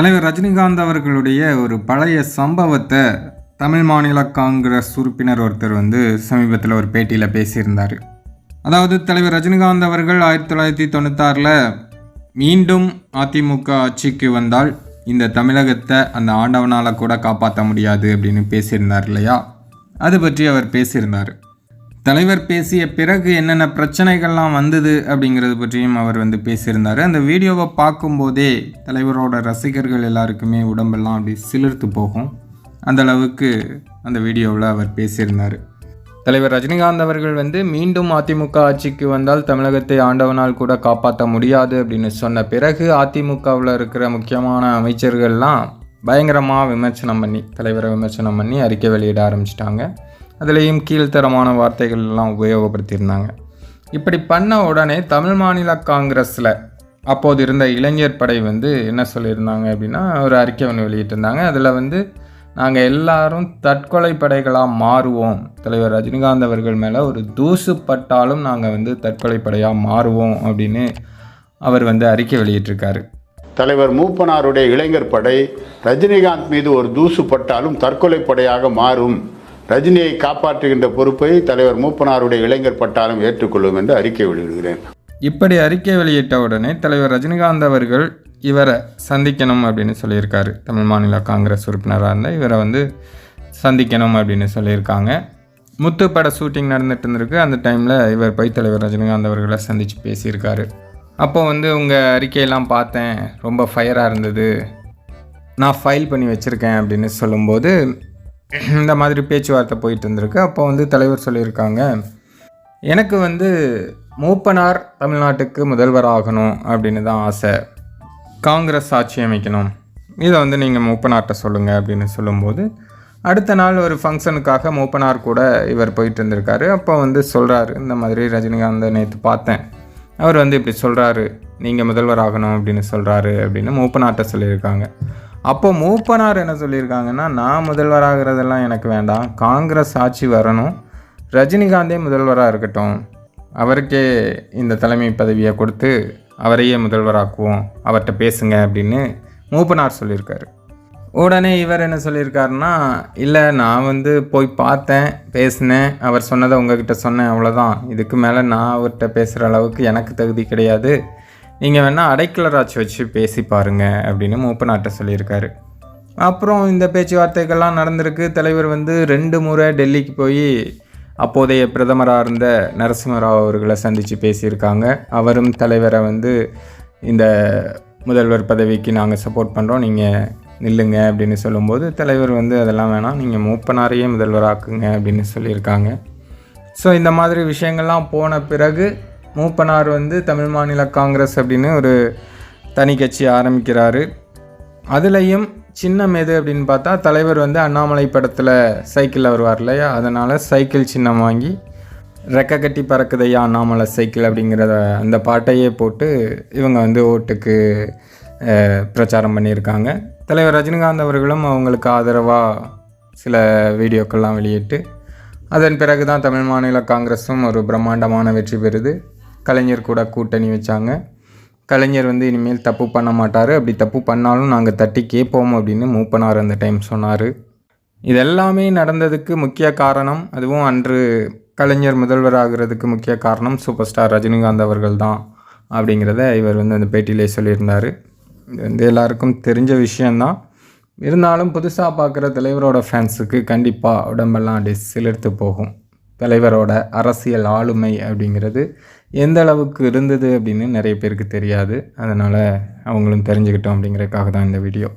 தலைவர் ரஜினிகாந்த் அவர்களுடைய ஒரு பழைய சம்பவத்தை தமிழ் மாநில காங்கிரஸ் உறுப்பினர் ஒருத்தர் வந்து சமீபத்தில் ஒரு பேட்டியில் பேசியிருந்தார். அதாவது தலைவர் ரஜினிகாந்த் அவர்கள் ஆயிரத்தி தொள்ளாயிரத்தி தொண்ணூத்தாறில் மீண்டும் அதிமுக ஆட்சிக்கு வந்தால் இந்த தமிழகத்தை அந்த ஆண்டவனால் கூட காப்பாற்ற முடியாது அப்படின்னு பேசியிருந்தார் இல்லையா? அது பற்றி அவர் பேசியிருந்தார். தலைவர் பேசிய பிறகு என்னென்ன பிரச்சனைகள்லாம் வந்தது அப்படிங்கிறது பற்றியும் அவர் வந்து பேசியிருந்தார். அந்த வீடியோவை பார்க்கும்போதே தலைவரோட ரசிகர்கள் எல்லாருக்குமே உடம்பெல்லாம் அப்படி சிலிர்த்து போகும். அந்த அளவுக்கு அந்த வீடியோவில் அவர் பேசியிருந்தார். தலைவர் ரஜினிகாந்த் அவர்கள் வந்து மீண்டும் அதிமுக ஆட்சிக்கு வந்தால் தமிழகத்தை ஆண்டவனால் கூட காப்பாற்ற முடியாது அப்படின்னு சொன்ன பிறகு அதிமுகவில் இருக்கிற முக்கியமான அமைச்சர்கள்லாம் பயங்கரமாக விமர்சனம் பண்ணி தலைவரை விமர்சனம் பண்ணி அறிக்கை வெளியிட ஆரம்பிச்சிட்டாங்க. அதுலேயும் கீழ்த்தரமான வார்த்தைகள் எல்லாம் உபயோகப்படுத்தியிருந்தாங்க. இப்படி பண்ண உடனே தமிழ் மாநில காங்கிரஸில் அப்போது இருந்த இளைஞர் படை வந்து என்ன சொல்லியிருந்தாங்க அப்படின்னா ஒரு அறிக்கை ஒன்று வெளியிட்டிருந்தாங்க. அதில் வந்து நாங்கள் எல்லாரும் தற்கொலை படைகளாக மாறுவோம். தலைவர் ரஜினிகாந்த் அவர்கள் மேலே ஒரு தூசு பட்டாலும் நாங்கள் வந்து தற்கொலை படையாக மாறுவோம் அப்படின்னு அவர் வந்து அறிக்கை வெளியிட்டிருக்காரு. தலைவர் மூப்பனாருடைய இளைஞர் படை ரஜினிகாந்த் மீது ஒரு தூசு பட்டாலும் தற்கொலை படையாக மாறும். ரஜினியை காப்பாற்றுகின்ற பொறுப்பை தலைவர் மூப்பனாருடைய இளைஞர் பட்டாலும் ஏற்றுக்கொள்ளும் என்று அறிக்கை வெளியிடுகிறேன். இப்படி அறிக்கை வெளியிட்ட உடனே தலைவர் ரஜினிகாந்த் அவர்கள் இவரை சந்திக்கணும் அப்படின்னு சொல்லியிருக்காரு. தமிழ் மாநில காங்கிரஸ் உறுப்பினராக இருந்தால் இவரை வந்து சந்திக்கணும் அப்படின்னு சொல்லியிருக்காங்க. முத்து பட ஷூட்டிங் நடந்துட்டு இருந்திருக்கு. அந்த டைமில் இவர் போய் தலைவர் ரஜினிகாந்த் அவர்களை சந்தித்து பேசியிருக்காரு. அப்போ வந்து உங்கள் அறிக்கையெல்லாம் பார்த்தேன். ரொம்ப ஃபயராக இருந்தது. நான் ஃபைல் பண்ணி வச்சுருக்கேன் அப்படின்னு சொல்லும்போது இந்த மாதிரி பேச்சுவார்த்தை போயிட்டு இருந்திருக்கு. அப்போ வந்து தலைவர் சொல்லியிருக்காங்க எனக்கு வந்து மூப்பனார் தமிழ்நாட்டுக்கு முதல்வர் ஆகணும் அப்படின்னு தான் ஆசை. காங்கிரஸ் ஆட்சி அமைக்கணும். இதை வந்து நீங்கள் மூப்பனார்கிட்ட சொல்லுங்கள் அப்படின்னு சொல்லும்போது அடுத்த நாள் ஒரு ஃபங்க்ஷனுக்காக மூப்பனார் கூட இவர் போயிட்டு இருந்திருக்காரு. அப்போ வந்து சொல்கிறாரு இந்த மாதிரி ரஜினிகாந்தை நேற்று பார்த்தேன். அவர் வந்து இப்படி சொல்கிறாரு நீங்கள் முதல்வர் ஆகணும் அப்படின்னு சொல்கிறாரு அப்படின்னு மூப்பனார்கிட்ட சொல்லியிருக்காங்க. அப்போ மூப்பனார் என்ன சொல்லியிருக்காங்கன்னா நான் முதல்வராகிறதெல்லாம் எனக்கு வேண்டாம். காங்கிரஸ் ஆட்சி வரணும். ரஜினிகாந்தே முதல்வராக இருக்கட்டும். அவருக்கே இந்த தலைமை பதவியை கொடுத்து அவரையே முதல்வராக்குவோம். அவர்கிட்ட பேசுங்க அப்படின்னு மூப்பனார் சொல்லியிருக்காரு. உடனே இவர் என்ன சொல்லியிருக்காருன்னா இல்லை நான் வந்து போய் பார்த்தேன் பேசினேன். அவர் சொன்னதை உங்ககிட்ட சொன்னேன். அவ்வளோதான் இதுக்கு மேலே நான் அவர்கிட்ட பேசுகிற அளவுக்கு எனக்கு தகுதி கிடையாது. நீங்கள் வேணால் அடைக்கலராட்சி வச்சு பேசி பாருங்க அப்படின்னு மூப்பனார்ட்ட சொல்லியிருக்காரு. அப்புறம் இந்த பேச்சுவார்த்தைகள்லாம் நடந்திருக்கு. தலைவர் வந்து ரெண்டு முறை டெல்லிக்கு போய் அப்போதைய பிரதமராக இருந்த நரசிம்மராவ் அவர்களை சந்தித்து பேசியிருக்காங்க. அவரும் தலைவரை வந்து இந்த முதல்வர் பதவிக்கு நாங்கள் சப்போர்ட் பண்ணுறோம் நீங்கள் நில்லுங்க அப்படின்னு சொல்லும்போது தலைவர் வந்து அதெல்லாம் வேணாம் நீங்கள் மூப்பனாரையே முதல்வராக்குங்க அப்படின்னு சொல்லியிருக்காங்க. ஸோ இந்த மாதிரி விஷயங்கள்லாம் போன பிறகு மூப்பனார் வந்து தமிழ் மாநில காங்கிரஸ் அப்படின்னு ஒரு தனி கட்சி ஆரம்பிக்கிறாரு. அதுலேயும் சின்னம் எது அப்படின்னு பார்த்தா தலைவர் வந்து அண்ணாமலை படத்தில் சைக்கிளில் வருவார் இல்லையா? அதனால் சைக்கிள் சின்னம் வாங்கி ரெக்க கட்டி பறக்குதையா அண்ணாமலை சைக்கிள் அப்படிங்கிறத அந்த பாட்டையே போட்டு இவங்க வந்து ஓட்டுக்கு பிரச்சாரம் பண்ணியிருக்காங்க. தலைவர் ரஜினிகாந்த் அவர்களும் அவங்களுக்கு ஆதரவாக சில வீடியோக்கள்லாம் வெளியிட்டு அதன் பிறகு தான் தமிழ் மாநில காங்கிரஸும் ஒரு பிரம்மாண்டமான வெற்றி பெறுது. கலைஞர் கூட கூட்டணி வச்சாங்க. கலைஞர் வந்து இனிமேல் தப்பு பண்ண மாட்டார். அப்படி தப்பு பண்ணாலும் நாங்கள் தட்டி கேட்போம் அப்படின்னு மூப்பனார் அந்த டைம் சொன்னார். இதெல்லாமே நடந்ததுக்கு முக்கிய காரணம் அதுவும் அன்று கலைஞர் முதல்வர் ஆகிறதுக்கு முக்கிய காரணம் சூப்பர் ஸ்டார் ரஜினிகாந்த் அவர்கள் தான் அப்படிங்கிறத இவர் வந்து அந்த பேட்டியிலே சொல்லியிருந்தார். இது வந்து எல்லாருக்கும் தெரிஞ்ச விஷயந்தான் இருந்தாலும் புதுசாக பார்க்குற தலைவரோட ஃபேன்ஸுக்கு கண்டிப்பாக உடம்பெல்லாம் அப்படி சிலிர்த்து போகும். தலைவரோட அரசியல் ஆளுமை அப்படிங்கிறது எந்த அளவுக்கு இருந்தது அப்படின்னு நிறைய பேருக்கு தெரியாது. அதனால் அவங்களும் தெரிஞ்சுக்கிட்டோம் அப்படிங்கிறதுக்காக தான் இந்த வீடியோ